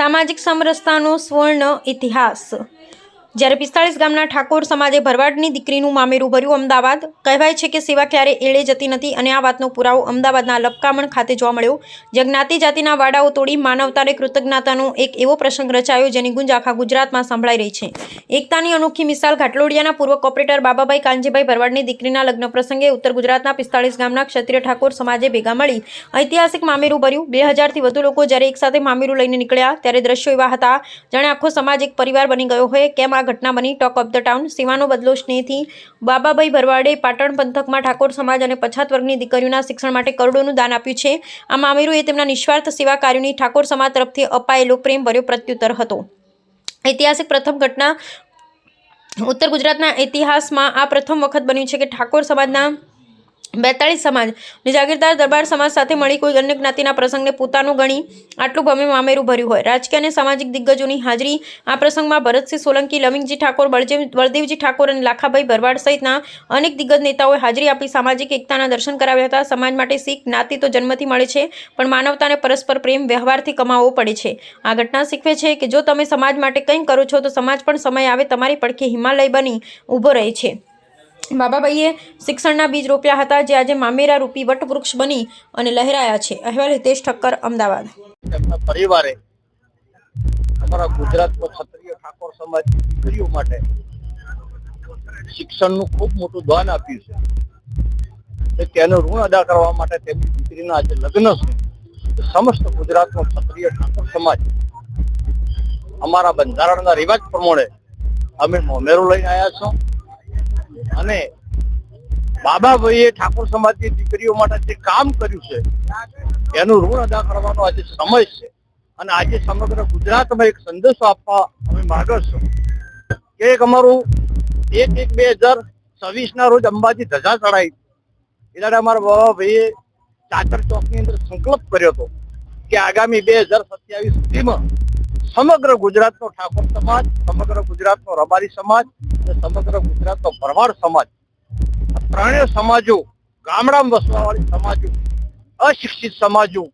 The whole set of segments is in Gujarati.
સામાજિક સમરસતાનો સ્વર્ણ ઇતિહાસ. જ્યારે પિસ્તાળીસ ગામના ઠાકોર સમાજે ભરવાડની દીકરીનું મામેરું ભર્યું અમદાવાદ, કહેવાય છે કે સેવા ક્યારે એળે જતી નથી અને આ વાતનો પુરાવો અમદાવાદના લપકામણ ખાતે જોવા મળ્યો. જે જ્ઞાતિ જાતિના વાડાઓ તોડી માનવતાને કૃતજ્ઞતાનો એક એવો પ્રસંગ રચાયો જેની ગુંજ આખા ગુજરાતમાં સંભળાઈ રહી છે. એકતાની અનોખી મિસાલ ઘાટલોડિયાના પૂર્વ કોર્પોરેટર બાબાભાઈ કાનજીભાઈ ભરવાડની દીકરીના લગ્ન પ્રસંગે ઉત્તર ગુજરાતના પિસ્તાળીસ ગામના ક્ષત્રિય ઠાકોર સમાજે ભેગા મળી ઐતિહાસિક મામેરું ભર્યું. બે હજારથી વધુ લોકો જ્યારે એકસાથે મામેરું લઈને નીકળ્યા ત્યારે દ્રશ્યો એવા હતા, જાણે આખો સમાજ એક પરિવાર બની ગયો હોય, કેમ આ ઘટના બની. ટોક ઓફ ધ ટાઉન સીમાનો બદલો સ્નેહથી બાબાભાઈ ભરવાડે પાટણ પંથકમાં ઠાકોર સમાજ અને પછાત વર્ગની દીકરીઓના શિક્ષણ માટે કરોડોનું દાન આપ્યું છે. આ મામેરુએ તેમના નિસ્વાર્થ સેવા કાર્યોની ઠાકોર સમાજ તરફથી અપાયેલો પ્રેમ ભર્યો પ્રત્યુત્તર હતો. ઐતિહાસિક પ્રથમ ઘટના ઉત્તર ગુજરાતના ઇતિહાસમાં આ પ્રથમ વખત બન્યું છે કે ઠાકોર સમાજના બેતાળીસ સમાજ. અને જાગીરદાર દરબાર સમાજ સાથે મળી કોઈ અન્ય જ્ઞાતિના પ્રસંગને પોતાનું ગણી આટલું ભમે મામેરું ભર્યું હોય. રાજકીય અને સામાજિક દિગ્ગજોની હાજરી આ પ્રસંગમાં ભરતસિંહ સોલંકી, લવિંગજી ઠાકોર બળદેવજી ઠાકોર અને લાખાભાઈ ભરવાડ સહિતના અનેક દિગ્ગજ નેતાઓએ હાજરી આપી સામાજિક એકતાના દર્શન કરાવ્યા હતા. સમાજ માટે શીખ જ્ઞાતિ તો જન્મથી મળે છે, પણ માનવતાને પરસ્પર પ્રેમ વ્યવહારથી કમાવવો પડે છે. આ ઘટના શીખવે છે કે જો તમે સમાજ માટે કંઈ કરો છો તો સમાજ પણ સમય આવે, તમારી પડખે હિમાલય બની ઊભો રહે છે. બાબાભાઈએ શિક્ષણના બીજ રોપ્યા હતા, જે આજે મામેરા રૂપી વટવૃક્ષ બની અને લહેરાયા છે. અહેવાલ હિતેશ ઠક્કર, અમદાવાદ. પરિવારે અમારા ગુજરાતનો ક્ષત્રિય ઠાકોર સમાજ દીકરીઓ માટે શિક્ષણનું ખૂબ મોટું દાન આપ્યું છે. તેનું ઋણ અદા કરવા માટે તેમની દીકરીના આજે લગ્ન છે. સમસ્ત ગુજરાતનો ક્ષત્રિય ઠાકોર સમાજ અમારા બંધારણના રિવાજ પ્રમાણે અમે મોમેરો લઈને આવ્યા છો. અને બાબાભાઈએ ઠાકોર સમાજની દીકરીઓ માટે જે કામ કર્યું છે, એનું ઋણ અદા કરવાનો આજે સમય છે. અને આજે સમગ્ર ગુજરાતમાં એક સંદેશો આપવા અમે માગર છું કે એક અમારું એક એક બે હજાર છવ્વીસ ના રોજ અંબાજી ધજા ચડાવી એટલે અમારા બાબાભાઈએ ચાચર ચોકની અંદર સંકલ્પ કર્યો હતો કે આગામી બે હજાર સત્યાવીસ સુધીમાં સમગ્ર ગુજરાતનો ઠાકોર સમાજ, સમગ્ર ગુજરાતનો રબારી સમાજ અને સમગ્ર ગુજરાતનો ભરવાડ સમાજ. આ ત્રણેય સમાજો ગામડામાં વસવાવાળી સમાજો અશિક્ષિત સમાજો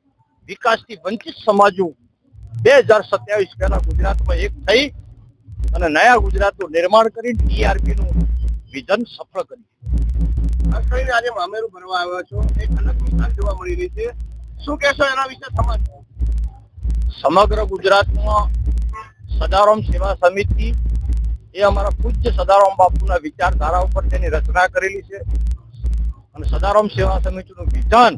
વિકાસથી વંચિત સમાજો બે હજાર સત્યાવીસ પહેલા ગુજરાતમાં એક થઈ અને નયા ગુજરાતનું નિર્માણ કરી ટીઆરપી નું વિઝન સફળ કર્યું. ખાસ કરીને આજે મામેરું ભરવા આવ્યો છો. એક અલગ મિસાલ જોવા મળી રહી છે. શું કહેશો એના વિશે સમાજ? સમગ્ર ગુજરાતમાં સદારામ સેવા સમિતિ એ અમારા પૂજ્ય સદારામ બાપુના વિચારધારા ઉપર તેની રચના કરેલી છે. અને સદારામ સેવા સમિતિનું વિધાન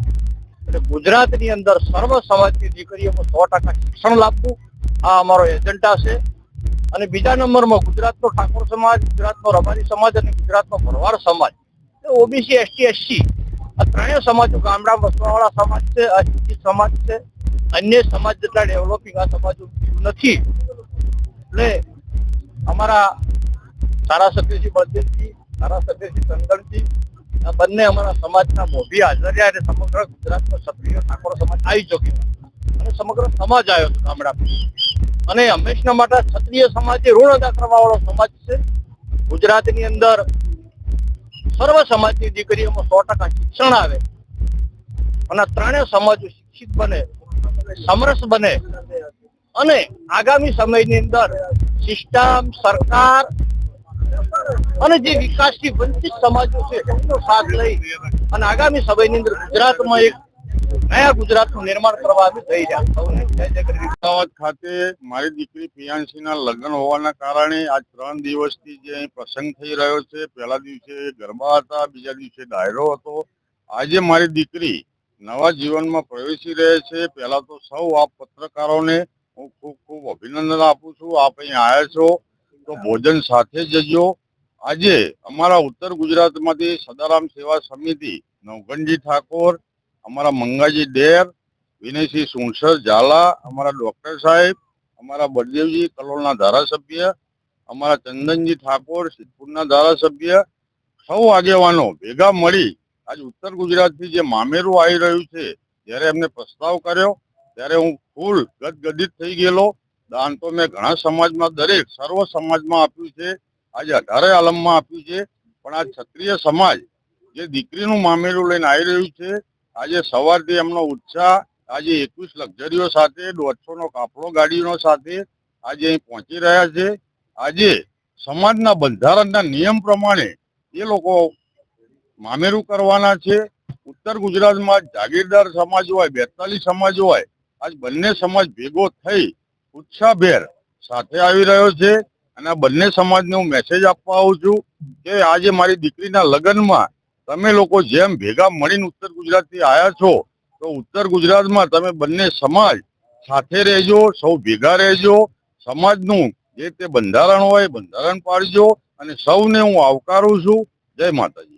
એટલે ગુજરાતની અંદર સર્વ સમાજની દીકરીઓમાં સો ટકા શિક્ષણ લાવવું, આ અમારો એજન્ડા છે. અને બીજા નંબરમાં ગુજરાતનો ઠાકોર સમાજ, ગુજરાતનો રબારી સમાજ અને ગુજરાતનો ભરવાડ સમાજ. ઓબીસી, એસટી, એસસી, આ ત્રણેય સમાજો ગામડા, વસવાવાળા સમાજ છે, અશિક્ષિત સમાજ છે. અન્ય સમાજ જેટલા ડેવલપિંગ આ સમાજો નથી. એટલે અમારા ધારાસભ્યશ્રી બળદેવજી ધારાસભ્યશ્રી ચંદનજી બંને અમારા સમાજના મોભી હાજર અને સમગ્ર ગુજરાતનો સક્રિય ઠાકોર સમાજ આવી ચૂક્યો અને સમગ્ર સમાજ આવ્યો હતો ગામડા અને હંમેશના માટે ક્ષત્રિય સમાજ ઋણ અદા કરવા સમાજ છે. ગુજરાતની અંદર સર્વ સમાજની દીકરીઓમાં સો ટકા શિક્ષણ આવે. અને ત્રણેય સમાજો શિક્ષિત બને, સમરસ બને. અને આગામી સમયની અંદર સિસ્ટમ સરકાર અને જે વિકાસથી વંચિત સમાજો છે, એમનો સાથ લઈ અને આગામી સમયની અંદર ગુજરાતમાં એક નયા ગુજરાતનું નિર્માણ કરવા અમે થઈ રહ્યા ખાતે મારી દીકરી પ્રિયાંશીના લગ્ન હોવાના કારણે આજ ત્રણ દિવસથી જે અહીં પ્રસંગ થઈ રહ્યો છે. પહેલા દિવસે ગરબા હતા, બીજા દિવસે ડાયરો હતો. આજે મારી દીકરી નવા જીવનમાં પ્રવેશી રહે છે. પહેલા તો સૌ આપ પત્રકારોને હું ખૂબ ખૂબ અભિનંદન આપું છું. આપ અહીં આવ્યા છો તો ભોજન સાથે જજો. આજે અમારા ઉત્તર ગુજરાતમાંથી સદારામ સેવા સમિતિ, નવગણજી ઠાકોર, અમારા મંગાજી ડેર, વિનયસિંહ સુણસર ઝાલા, અમારા ડોક્ટર સાહેબ, અમારા બળદેવજી કલોલના ધારાસભ્ય, અમારા ચંદનજી ઠાકોર, સિદ્ધપુરના ધારાસભ્ય, સૌ આગેવાનો ભેગા મળી આજ ઉત્તર ગુજરાતથી જે મામેરું આવી રહ્યું છે, જ્યારે એમને પ્રસ્તાવ કર્યો, ત્યારે હું ફૂલ ગદગદિત થઈ ગયેલો. દાન તો મેં ઘણા સમાજમાં, દરેક સર્વ સમાજમાં આપ્યું છે. આજે અઢારે આલમમાં આપ્યું છે, પણ આ ક્ષત્રિય સમાજ જે દીકરીનું મામેરું લઈને આવી રહ્યું છે, આજે સવારથી એમનો ઉત્સાહ, આજે એકવીસ લક્ઝરીઓ સાથે દોઢસો નો કાફલો ગાડીઓ સાથે આજે અહીં પહોંચી રહ્યા છે. આજે સમાજના બંધારણના નિયમ પ્રમાણે એ લોકો મામેરું કરવાના છે. ઉત્તર ગુજરાતમાં જાગીરદાર સમાજ હોય, બેતાલીસ સમાજ હોય, આજ બંને સમાજ ભેગો થઈ ઉત્સાહભેર સાથે આવી રહ્યો છે. અને બંને સમાજને હું મેસેજ આપવા આવું છું કે આજે મારી દીકરીના લગ્નમાં તમે લોકો જેમ ભેગા મળીને ઉત્તર ગુજરાતથી આવ્યા છો, તો ઉત્તર ગુજરાતમાં તમે બંને સમાજ સાથે રહેજો, સૌ ભેગા રહેજો, સમાજનું જે તે બંધારણ હોય બંધારણ પાડજો અને સૌને હું આવકારું છું. જય માતાજી.